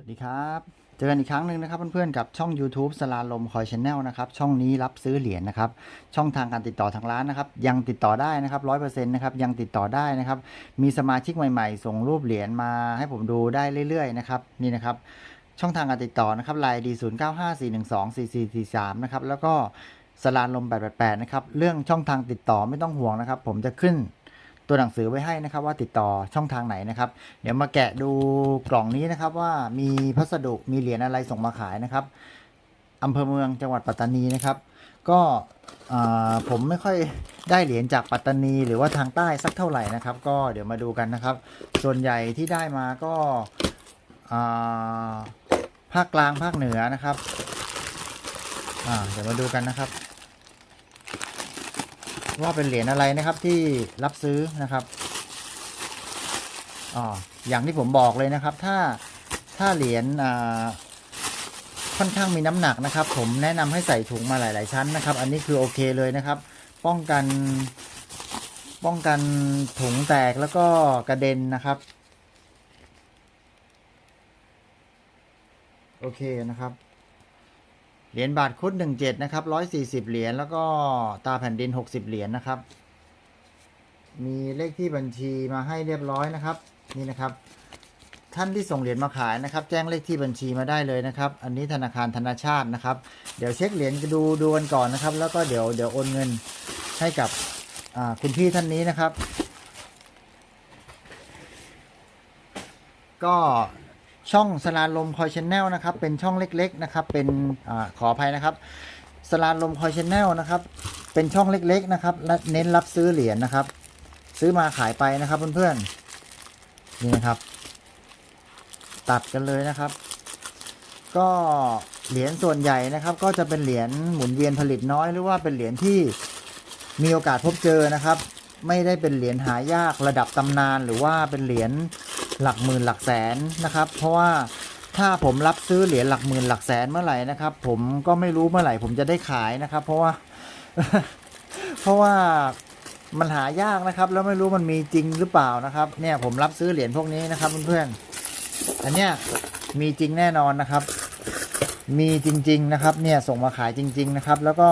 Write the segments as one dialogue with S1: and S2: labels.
S1: สวัสดีครับ เจอกันอีกครั้งหนึ่งนะครับเพื่อนๆกับช่อง YouTube สลาลมคอยชแนลนะครับ ช่องนี้รับซื้อเหรียญนะครับ ช่องทางการติดต่อทางร้านนะครับ ยังติดต่อได้นะครับร้อยเปอร์เซ็นต์นะครับ ยังติดต่อได้นะครับ มีสมาชิกใหม่ๆ ส่งรูปเหรียญมาให้ผมดูได้เรื่อยๆนะครับ นี่นะครับ ช่องทางการติดต่อนะครับไลน์ดีศูนย์เก้าห้าสี่หนึ่งสองสี่สี่สี่สามนะครับ แล้วก็สลาลมแปดแปดแปดนะครับ เรื่องช่องทางติดต่อไม่ต้องห่วงนะครับ ผมจะขึ้น ตัวหนังสือไว้ให้นะครับ ว่าติดต่อช่องทางไหนนะครับ เดี๋ยวมาแกะดูกล่องนี้นะครับ ว่ามีพัสดุมีเหรียญอะไรส่งมาขายนะครับอำเภอเมืองจังหวัดปัตตานีนะครับ ก็ผมไม่ค่อยได้เหรียญจากปัตตานี หรือว่าทางใต้สักเท่าไหร่นะครับ ก็เดี๋ยวมาดูกันนะครับ ส่วนใหญ่ที่ได้มาก็ภาคกลางภาคเหนือนะครับเดี๋ยวมาดูกันนะครับ ว่าเป็นเหรียญอะไรนะครับที่รับซื้อนะครับอ๋ออย่างที่ผมบอกเลยนะครับ ถ้าถ้าเหรียญค่อนข้างมีน้ำหนักนะครับ ผมแนะนำให้ใส่ถุงมาหลาย ๆ ชั้นนะครับ อันนี้คือโอเคเลยนะครับ ป้องกันป้องกันถุงแตกแล้วก็กระเด็นนะครับ โอเคนะครับ เหรียญบาทคุดหนึ่งเจ็ดนะครับร้อยสี่สิบเหรียญ แล้วก็ตาแผ่นดินหกสิบเหรียญนะครับ มีเลขที่บัญชีมาให้เรียบร้อยนะครับ นี่นะครับ ท่านที่ส่งเหรียญมาขายนะครับ แจ้งเลขที่บัญชีมาได้เลยนะครับ อันนี้ธนาคารธนาชาตินะครับ เดี๋ยวเช็คเหรียญดูดูกันก่อนนะครับ แล้วก็เดี๋ยวเดี๋ยวโอนเงินให้กับคุณพี่ท่านนี้นะครับ ก็ ช่องสลาลมคอยชแนลนะครับ เป็นช่องเล็กๆนะครับ เป็นอขออภัยนะครับสลาลมคอยชแนลนะครับ เป็นช่องเล็กๆนะครับ และเน้นรับซื้อเหรียญนะครับ ซื้อมาขายไปนะครับเพื่อนๆนี่นะครับ ตัดกันเลยนะครับ ก็เหรียญส่วนใหญ่นะครับ ก็จะเป็นเหรียญหมุนเวียนผลิตน้อยหรือว่าเป็นเหรียญที่มีโอกาสพบเจอนะครับ ไม่ได้เป็นเหรียญหายากระดับตำนาน หรือว่าเป็นเหรียญ หลักหมื่นหลักแสนนะครับ เพราะว่าถ้าผมรับซื้อเหรียญหลักหมื่นหลักแสนเมื่อไหร่นะครับ ผมก็ไม่รู้เมื่อไหร่ผมจะได้ขายนะครับ เพราะว่า เพราะว่ามันหายากนะครับ แล้วไม่รู้มันมีจริงหรือเปล่านะครับ เนี่ยผมรับซื้อเหรียญพวกนี้นะครับเพื่อนๆอันเนี้ยมีจริงแน่นอนนะครับ มีจริง ๆนะครับ เนี่ยส่งมาขายจริง ๆนะครับ แล้วก็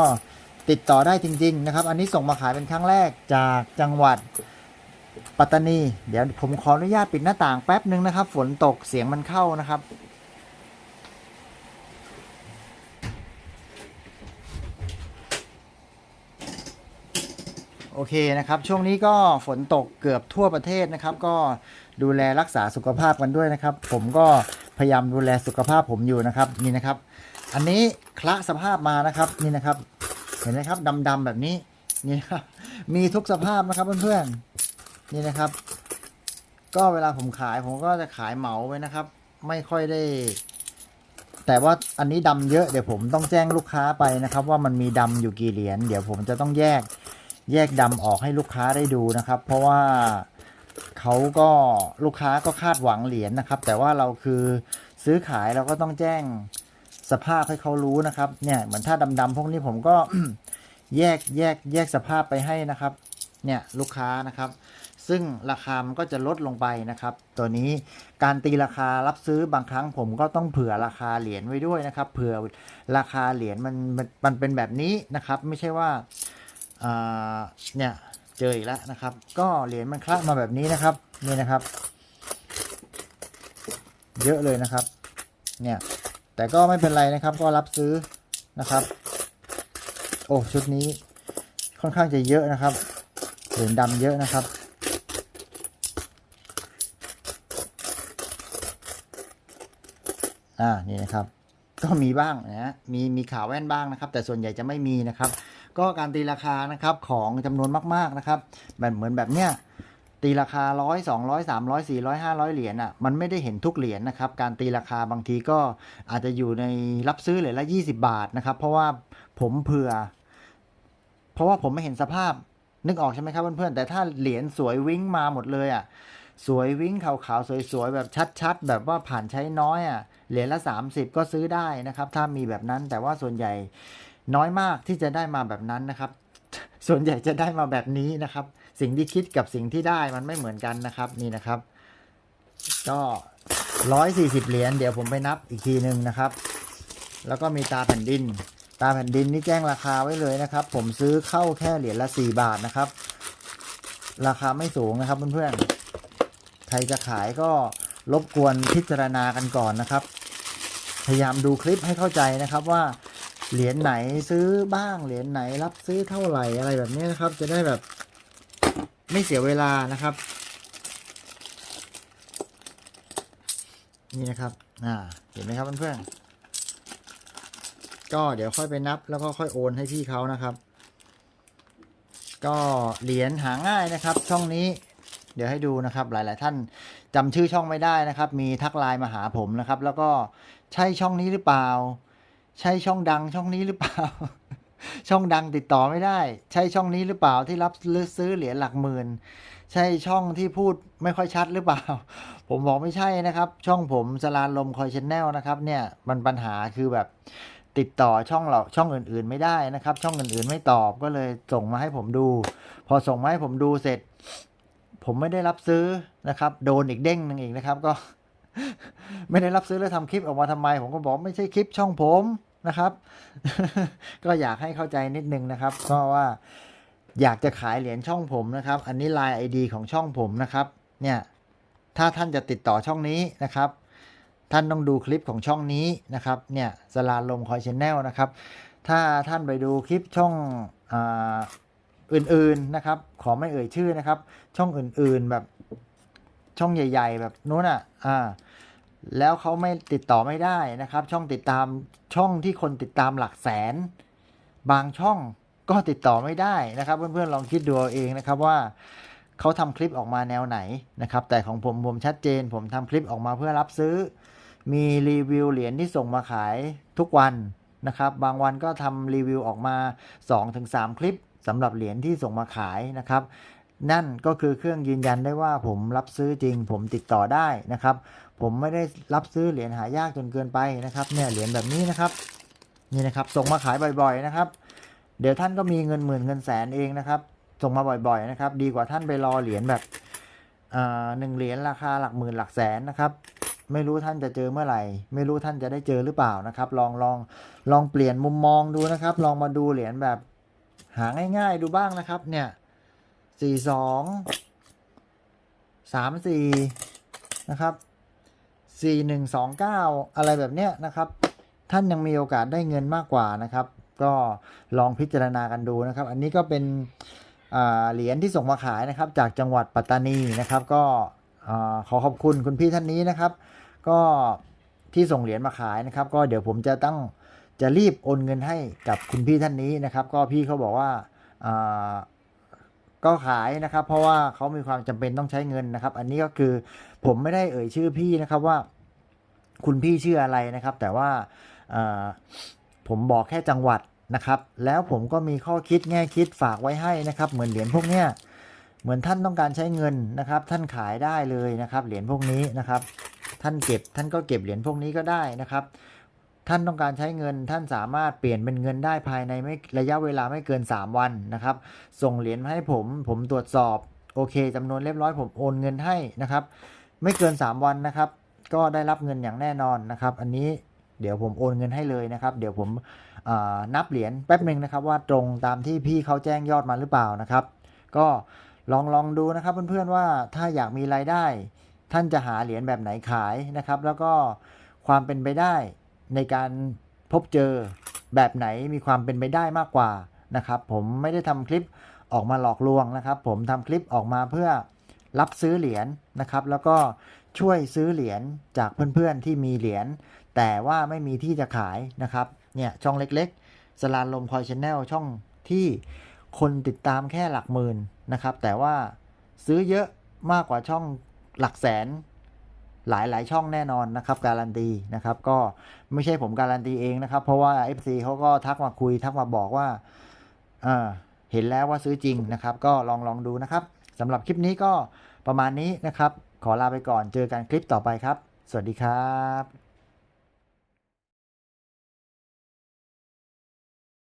S1: ติดต่อได้จริง ๆ นะครับ อันนี้ส่งมาขายเป็นครั้งแรกจากจังหวัด ปัตตานี เดี๋ยวผมขออนุญาตปิดหน้าต่างแป๊บหนึ่งนะครับ ฝนตกเสียงมันเข้านะครับ โอเคนะครับ ช่วงนี้ก็ฝนตกเกือบทั่วประเทศนะครับ ก็ดูแลรักษาสุขภาพกันด้วยนะครับ ผมก็พยายามดูแลสุขภาพผมอยู่นะครับนี่นะครับ อันนี้คละสภาพมานะครับนี่นะครับ เห็นไหมครับดำๆแบบนี้นี่ครับมีทุกสภาพนะครับเพื่อนๆ นี่นะครับ ก็เวลาผมขายผมก็จะขายเหมาไว้นะครับ ไม่ค่อยได้ แต่ว่าอันนี้ดำเยอะเดี๋ยวผมต้องแจ้งลูกค้าไปนะครับ ว่ามันมีดำอยู่กี่เหรียญเดี๋ยวผมจะต้องแยกแยกดำออกให้ลูกค้าได้ดูนะครับ เพราะว่าเขาก็ลูกค้าก็คาดหวังเหรียญนะครับ แต่ว่าเราคือซื้อขายเราก็ต้องแจ้งสภาพให้เขารู้นะครับ เนี่ยเหมือนถ้าดำๆพวกนี้ผมก็แยกแยกแยกสภาพไปให้นะครับ เนี่ยลูกค้านะครับ ซึ่งราคามันก็จะลดลงไปนะครับ ตัวนี้การตีราคารับซื้อบางครั้งผมก็ต้องเผื่อราคาเหรียญไว้ด้วยนะครับ เผื่อราคาเหรียญมันมันเป็นแบบนี้นะครับ ไม่ใช่ว่าอ่าเนี่ยเจออีกแล้วนะครับ ก็เหรียญมันคละมาแบบนี้นะครับนี่นะครับ เยอะเลยนะครับ เนี่ยแต่ก็ไม่เป็นไรนะครับ ก็รับซื้อนะครับ โอ้ชุดนี้ค่อนข้างจะเยอะนะครับเหรียญดำเยอะนะครับ อ่านี่นะครับ ก็มีบ้างนะมีมีข่าวแว่นบ้างนะครับ แต่ส่วนใหญ่จะไม่มีนะครับ ก็การตีราคานะครับของจำนวนมากๆนะครับ แบบเหมือนแบบเนี้ยตีราคาร้อยสองร้อยสามร้อยสี่ร้อยห้าร้อยเหรียญอะมันไม่ได้เห็นทุกเหรียญนะครับ การตีราคาบางทีก็อาจจะอยู่ในรับซื้อเหรียญละยี่สิบาทนะครับ เพราะว่าผมเผื่อ เพราะว่าผมไม่เห็นสภาพนึกออกใช่ไหมครับเพื่อนๆแต่ถ้าเหรียญสวยวิ่งมาหมดเลยอะสวยวิ่งขาวๆสวยๆแบบชัด ๆ แบบว่าผ่านใช้น้อยอะ เหรียญละ 30 ก็ซื้อได้นะครับ ถ้ามีแบบนั้นแต่ว่าส่วนใหญ่น้อยมากที่จะได้มาแบบนั้นนะครับ ส่วนใหญ่จะได้มาแบบนี้นะครับ สิ่งที่คิดกับสิ่งที่ได้มันไม่เหมือนกันนะครับนี่นะครับ ก็ร้อยสี่สิบเหรียญเดี๋ยวผมไปนับอีกทีหนึ่งนะครับ แล้วก็มีตาแผ่นดิน ตาแผ่นดินนี่แจ้งราคาไว้เลยนะครับ ผมซื้อเข้าแค่เหรียญละสี่บาทนะครับ ราคาไม่สูงนะครับเพื่อนๆใครจะขายก็รบกวนพิจารณากันก่อนนะครับ พยายามดูคลิปให้เข้าใจนะครับว่าเหรียญไหนซื้อบ้างเหรียญไหนรับซื้อเท่าไหร่อะไรแบบนี้นะครับ จะได้แบบไม่เสียเวลานะครับ นี่นะครับอ่าเห็นไหมครับเพื่อนๆก็เดี๋ยวค่อยไปนับแล้วก็ค่อยโอนให้พี่เขานะครับ ก็เหรียญหาง่ายนะครับ ช่องนี้เดี๋ยวให้ดูนะครับ หลาย ๆ ท่านจำชื่อช่องไม่ได้นะครับ มีทักไลน์มาหาผมนะครับ แล้วก็ ใช่ช่องนี้หรือเปล่า ใช่ช่องดังช่องนี้หรือเปล่า ช่องดังติดต่อไม่ได้ ใช่ช่องนี้หรือเปล่าที่รับซื้อเหรียญหลักหมื่นใช่ช่องที่พูดไม่ค่อยชัดหรือเปล่า ผมบอกไม่ใช่นะครับ ช่องผมสลานลมคอยชแนลนะครับเนี่ยมันปัญหาคือแบบติดต่อช่องเราช่องอื่นๆไม่ได้นะครับ ช่องอื่นๆไม่ตอบก็เลยส่งมาให้ผมดู พอส่งมาให้ผมดูเสร็จ ผมไม่ได้รับซื้อนะครับ โดนอีกเด้งหนึ่งอีกนะครับ ก็ ไม่ได้รับซื้อแล้วทำคลิปออกมาทำไม ผมก็บอกไม่ใช่คลิปช่องผมนะครับ ก็อยากให้เข้าใจนิดนึงนะครับ เพราะว่าอยากจะขายเหรียญช่องผมนะครับ อันนี้ไลน์ ID ของช่องผมนะครับ เนี่ย ถ้าท่านจะติดต่อช่องนี้นะครับ ท่านต้องดูคลิปของช่องนี้นะครับ เนี่ยสลาลมคอยชแนลนะครับ ถ้าท่านไปดูคลิปช่องอื่นๆนะครับ ขอไม่เอ่ยชื่อนะครับ ช่องอื่นๆแบบช่องใหญ่ ๆ แบบนู้นอะ อ่า แล้วเขาไม่ติดต่อไม่ได้นะครับ ช่องติดตามช่องที่คนติดตามหลักแสน บางช่องก็ติดต่อไม่ได้นะครับ เพื่อนๆลองคิดดูเอาเองนะครับว่าเขาทำคลิปออกมาแนวไหนนะครับ แต่ของผมผมชัดเจน ผมทำคลิปออกมาเพื่อรับซื้อ มีรีวิวเหรียญที่ส่งมาขายทุกวันนะครับ บางวันก็ทำรีวิวออกมา 2-3 คลิปสำหรับเหรียญที่ส่งมาขายนะครับ นั่นก็คือเครื่องยืนยันได้ว่าผมรับซื้อจริง ผมติดต่อได้นะครับ ผมไม่ได้รับซื้อเหรียญหายากจนเกินไปนะครับเนี่ยเหรียญแบบนี้นะครับนี่นะครับส่งมาขายบ่อยๆนะครับ เดี๋ยวท่านก็มีเงินหมื่นเงินแสนเองนะครับ ส่งมาบ่อยๆนะครับ ดีกว่าท่านไปรอเหรียญแบบอ่าหนึ่งเหรียญราคาหลักหมื่นหลักแสนนะครับ ไม่รู้ท่านจะเจอเมื่อไหร่ ไม่รู้ท่านจะได้เจอหรือเปล่านะครับ ลองลองลองเปลี่ยนมุมมองดูนะครับ ลองมาดูเหรียญแบบหาง่าย ๆ ดูบ้างนะครับเนี่ย สี่สองสามสี่นะครับสี่หนึ่งสองเก้าอะไรแบบเนี้ยนะครับ ท่านยังมีโอกาสได้เงินมากกว่านะครับ ก็ลองพิจารณากันดูนะครับ อันนี้ก็เป็นเหรียญที่ส่งมาขายนะครับ จากจังหวัดปัตตานีนะครับ ก็ขอขอบคุณคุณพี่ท่านนี้นะครับ ก็ที่ส่งเหรียญมาขายนะครับ ก็เดี๋ยวผมจะต้องจะรีบโอนเงินให้กับคุณพี่ท่านนี้นะครับ ก็พี่เขาบอกว่า ก็ขายนะครับ เพราะว่าเขามีความจำเป็นต้องใช้เงินนะครับ อันนี้ก็คือผมไม่ได้เอ่ยชื่อพี่นะครับว่า คุณพี่ชื่ออะไรนะครับ แต่ว่าอ่าผมบอกแค่จังหวัดนะครับ แล้วผมก็มีข้อคิดแง่คิดฝากไว้ให้นะครับ เหมือนเหรียญพวกเนี้ยเหมือนท่านต้องการใช้เงินนะครับ ท่านขายได้เลยนะครับ เหรียญพวกนี้นะครับ ท่านเก็บท่านก็เก็บเหรียญพวกนี้ก็ได้นะครับ ท่านต้องการใช้เงินท่านสามารถเปลี่ยนเป็นเงินได้ภายในไม่ระยะเวลาไม่เกิน 3 วันนะครับ ส่งเหรียญมาให้ผมผมตรวจสอบโอเคจำนวนเรียบร้อยผมโอนเงินให้นะครับ ไม่เกิน 3 วันนะครับ ก็ได้รับเงินอย่างแน่นอนนะครับ อันนี้เดี๋ยวผมโอนเงินให้เลยนะครับ เดี๋ยวผมนับเหรียญแป๊บหนึ่งนะครับ ว่าตรงตามที่พี่เขาแจ้งยอดมาหรือเปล่านะครับ ก็ลองลองดูนะครับเพื่อนๆว่าถ้าอยากมีรายได้ ท่านจะหาเหรียญแบบไหนขายนะครับ แล้วก็ความเป็นไปได้ ในการพบเจอแบบไหนมีความเป็นไปได้มากกว่านะครับ ผมไม่ได้ทำคลิปออกมาหลอกลวงนะครับ ผมทำคลิปออกมาเพื่อรับซื้อเหรียญนะครับ แล้วก็ช่วยซื้อเหรียญจากเพื่อนๆที่มีเหรียญแต่ว่าไม่มีที่จะขายนะครับเนี่ยช่องเล็กๆ สลานลมคอยชแนลช่องที่คนติดตามแค่หลักหมื่นนะครับ แต่ว่าซื้อเยอะมากกว่าช่องหลักแสน หลาย ๆ ช่องแน่นอนนะครับ การันตีนะครับ ก็ไม่ใช่ผมการันตีเองนะครับ เพราะว่า FC เขาก็ทักมาคุยทักมาบอกว่าเเห็นแล้วว่าซื้อจริงนะครับ ก็ลองลองดูนะครับสำหรับคลิปนี้ก็ประมาณนี้นะครับ ขอลาไปก่อนเจอกันคลิปต่อไปครับ สวัสดีครับ